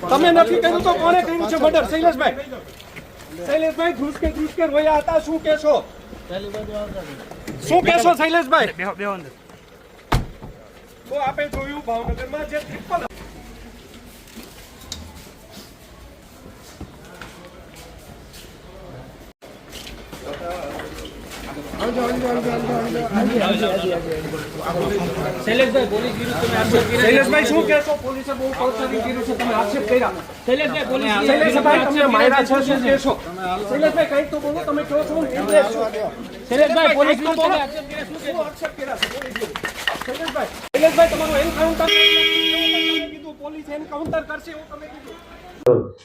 તમે નથી કર્યું તો કોને કર્યું છે? મર્ડર શૈલેષભાઈ. શૈલેષભાઈ ધ્રુસકે ધ્રુસકે રોયા હતા. શું કહેશો? શું કહેશો શૈલેષભાઈ? બે તો આપે જોયું ભાવનગરમાં જે ત્રિપલ શૈલેષભાઈ શું કહેશો? પોલીસે બહુ કૌશલ્ય કર્યું છે તમે આક્ષેપ કર્યા. શૈલેષભાઈ પોલીસ શૈલેષભાઈ તમને માર્યા છે. શું કહેશો? શૈલેષભાઈ કંઈક તો બોલો તમે કહો છો નિર્દેશ શૈલેષભાઈ પોલીસ કંઈક તો બોલો. શું આક્ષેપ કર્યા છે? શૈલેષભાઈ શૈલેષભાઈ તમારું એન્કાઉન્ટર કીધું એને કાઉન્ટર કરશે એવું તમે કીધું.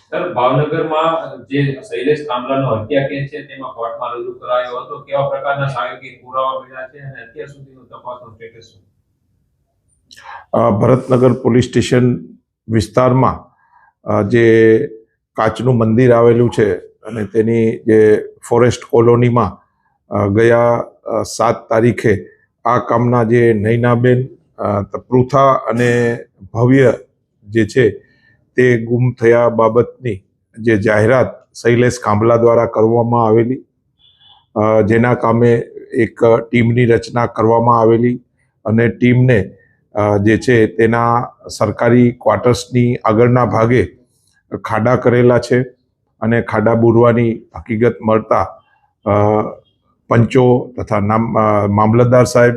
સર ભાવનગરમાં જે શૈલેષ કામલાનો હત્યા કેસ છે તેમાં કોર્ટમાં રજૂ કરાયો હતો. કેવા પ્રકારના સાહિત્યિક પુરાવા મળ્યા છે અને અત્યાર સુધીનો તપાસનો સ્ટેટસ શું? ભરતનગર પોલીસ સ્ટેશન વિસ્તારમાં જે કાચનું મંદિર આવેલું છે અને તેની જે ફોરેસ્ટ કોલોનીમાં ગયા સાત તારીખે આ કામના જે નૈનાબેન તપૃથા પૃથા અને ભવ્ય જે છે તે ગુમ થયા બાબતની જે જાહેરાત શૈલેષ કાંબલા દ્વારા કરવામાં આવેલી જેના કામે એક ટીમની રચના કરવામાં આવેલી અને ટીમને જે છે તેના સરકારી ક્વાર્ટર્સની આગળના ભાગે ખાડા કરેલા છે અને ખાડા બુરવાની હકીકત મળતા પંચો તથા નામ મામલતદાર સાહેબ,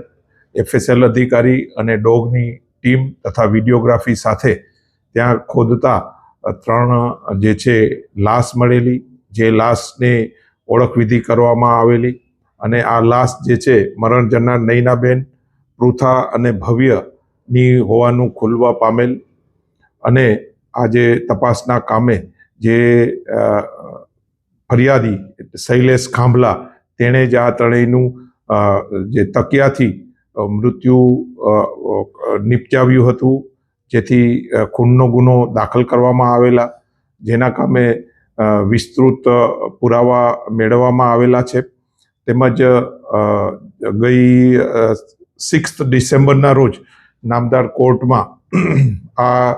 એફએસએલ અધિકારી અને ડોગની ટીમ તથા વિડીયોગ્રાફી સાથે ત્યાં ખોદતા ત્રણ, જે છે, લાશ મળેલી, જે લાશને ઓળખવિધિ કરવામાં આવેલી અને આ લાશ જે છે, મરણ જનાર નૈનાબેન, પૃથા અને ભવ્યની હોવાનું ખુલવા પામેલ અને આ જે તપાસના કામે જે ફરિયાદી શૈલેષ ખાંભલા, તેણે જ આ ત્રણેયનું જે તકિયાથી મૃત્યુ નિપજાવ્યું હતું. જેથી ખૂનનો ગુનો દાખલ કરવામાં આવેલા, જેના કામે વિસ્તૃત પુરાવા મેળવવામાં આવેલા છે. તેમજ ગઈ સિક્સ ડિસેમ્બરના રોજ નામદાર કોર્ટમાં આ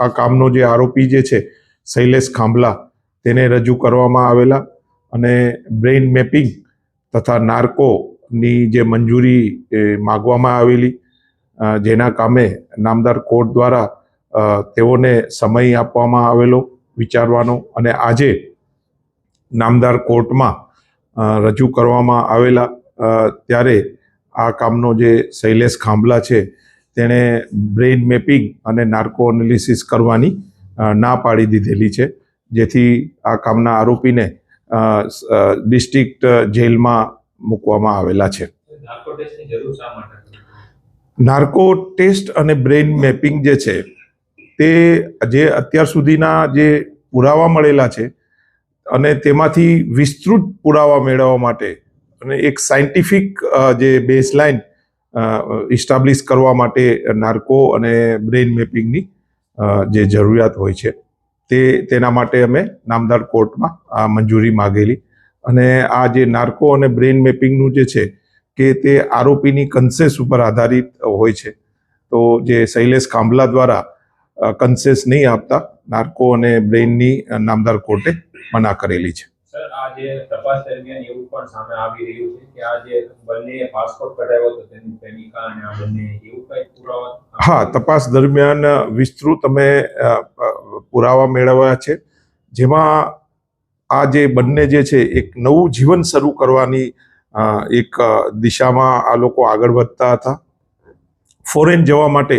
આ કામનો જે આરોપી જે છે, શૈલેષ ખાંભલા, તેને રજૂ કરવામાં આવેલા અને બ્રેઇન મેપિંગ તથા નાર્કોની જે મંજૂરી માગવામાં આવેલી. જેના કામે નામદાર કોર્ટ દ્વારા તેઓને સમય આપવામાં આવેલો વિચારવાનો અને આજે નામદાર કોર્ટમાં રજૂ કરવામાં આવેલા ત્યારે આ કામનો જે શૈલેષ ખાંભલા છે, તેણે બ્રેઇન મેપિંગ અને નાર્કો એનાલિસિસ કરવાની ના પાડી દીધેલી છે. જેથી આ કામના આરોપીને ડિસ્ટ્રિક્ટ જેલમાં મૂકવામાં આવેલા છે. નાર્કો ટેસ્ટ અને બ્રેઇન મેપિંગ જે છે, તે જે અત્યાર સુધીના જે પુરાવા મળેલા છે અને તેમાંથી વિસ્તૃત પુરાવા મેળવવા માટે અને એક સાયન્ટિફિક જે બેઝલાઇન ઇસ્ટાબ્લિશ કરવા માટે નાર્કો અને બ્રેઇન મેપિંગની જે જરૂરિયાત હોય છે, તે તેના માટે અમે નામદાર કોર્ટમાં આ મંજૂરી માગેલી અને આ જે નાર્કો અને બ્રેઇન મેપિંગનું જે છે કે તે આરોપીની કન્સેસ ઉપર આધારિત હોય છે. તો જે શૈલેષ ખાંભલા દ્વારા કન્સેસ નહીં આપતા નાર્કો અને બ્રેઇનની નામદાર કોર્ટે મના કરેલી છે. સર આ જે તપાસ દરમિયાન એવું પણ સામે આવી રહ્યું છે કે આ જે બંને પાસપોર્ટ કઢાવ્યો હતો તેની પ્રેમિકા અને આ બંને એવું કઈ પુરાવા હા તપાસ દરમિયાન વિસ્તૃત અમે પુરાવા મેળવ્યા છે. જેમાં આ જે બંને જે છે એક નવું જીવન શરૂ કરવાની એક દિશામાં આ લોકો આગળ વધતા હતા. ફોરેન જવા માટે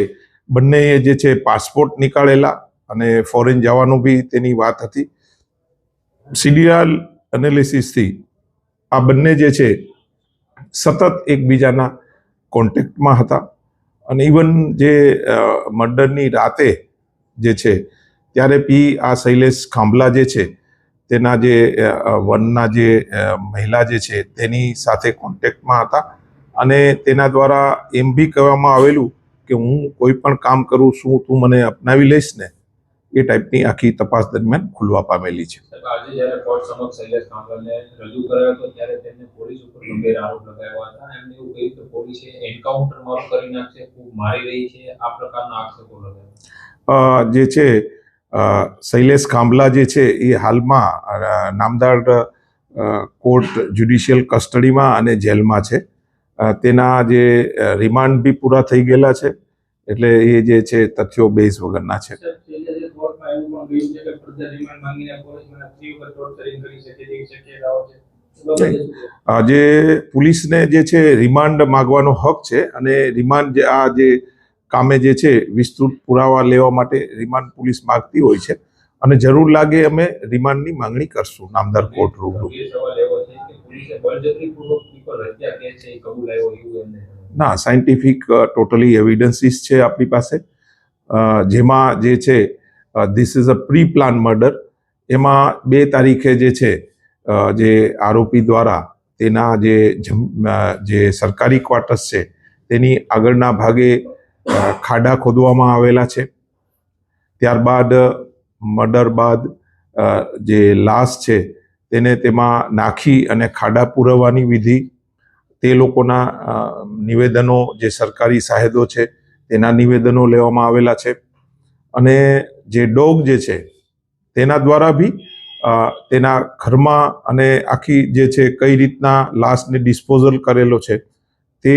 બંનેએ જે છે પાસપોર્ટ નીકાળેલા અને ફોરેન જવાનું બી તેની વાત હતી. સીડિયલ એનાલિસિસથી આ બંને જે છે સતત એકબીજાના કોન્ટેક્ટમાં હતા. અને ઇવન જે મર્ડરની રાતે જે છે, ત્યારે પી આ શૈલેષ ખાંભલા જે છે તેના જે વનના જે મહિલા જે છે તેની સાથે કોન્ટેક્ટમાં હતા. અને તેના દ્વારા એમ બી કહેવામાં આવેલું કે હું કોઈ પણ કામ કરું શું તું મને અપનાવી લઈશ ને એ ટાઈપની આખી તપાસ દરમિયાન ખુલવા પામેલી છે. જે છે શૈલેષ ખાંભલા જે છે એ હાલમાં નામદાર કોર્ટ જ્યુડિશિયલ કસ્ટડીમાં અને જેલમાં છે. તેના જે રિમાન્ડ બી પૂરા થઈ ગયેલા છે. એટલે એ જે છે તથ્યો બેઝ વગરના છે. જે પોલીસને જે છે રિમાન્ડ માગવાનો હક છે અને રિમાન્ડ જે આ જે કામે જે છે વિસ્તૃત પુરાવા લેવા માટે રિમાન્ડ પોલીસ માગતી હોય છે. અને જરૂર લાગે અમે રિમાન્ડની માંગણી કરશું નામદાર કોર્ટ રૂબરૂ. ના સાયન્ટિફિક ટોટલી એવિડન્સીસ છે આપણી પાસે. જેમાં જે છે this is a pre plan murder એમાં બે તારીખે જે છે જે આરોપી દ્વારા તેના જે જે સરકારી ક્વાર્ટર્સ છે તેની આગળના ભાગે ખાડા ખોદવામાં આવેલા છે. ત્યારબાદ, મર્ડર બાદ જે લાશ છે, તેને તેમાં નાખી અને ખાડા પૂરવવાની વિધિ, તે લોકોના નિવેદનો જે સરકારી સાહેદો છે, તેના નિવેદનો લેવામાં આવેલા છે. અને જે ડોગ જે છે, તેના દ્વારા બી તેના ઘરમાં અને આખી જે છે, કઈ રીતના લાશને ડિસ્પોઝલ કરેલો છે, તે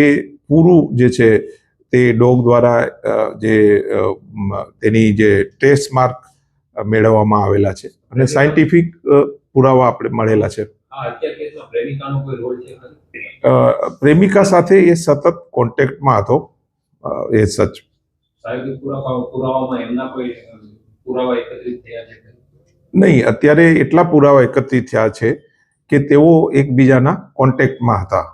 પૂરું જે છે તે ડોગ દ્વારા જે તેની જે ટેસ્ટ માર્ક મેળવવામાં આવેલા છે. અને સાયન્ટિફિક પુરાવા આપણે મળેલા છે. પ્રેમિકા સાથે એ સતત કોન્ટેક્ટમાં હતો. એ સચ? નહીં અત્યારે એટલા પુરાવા એકત્રિત થયા છે કે તેઓ એકબીજાના કોન્ટેક્ટમાં હતા.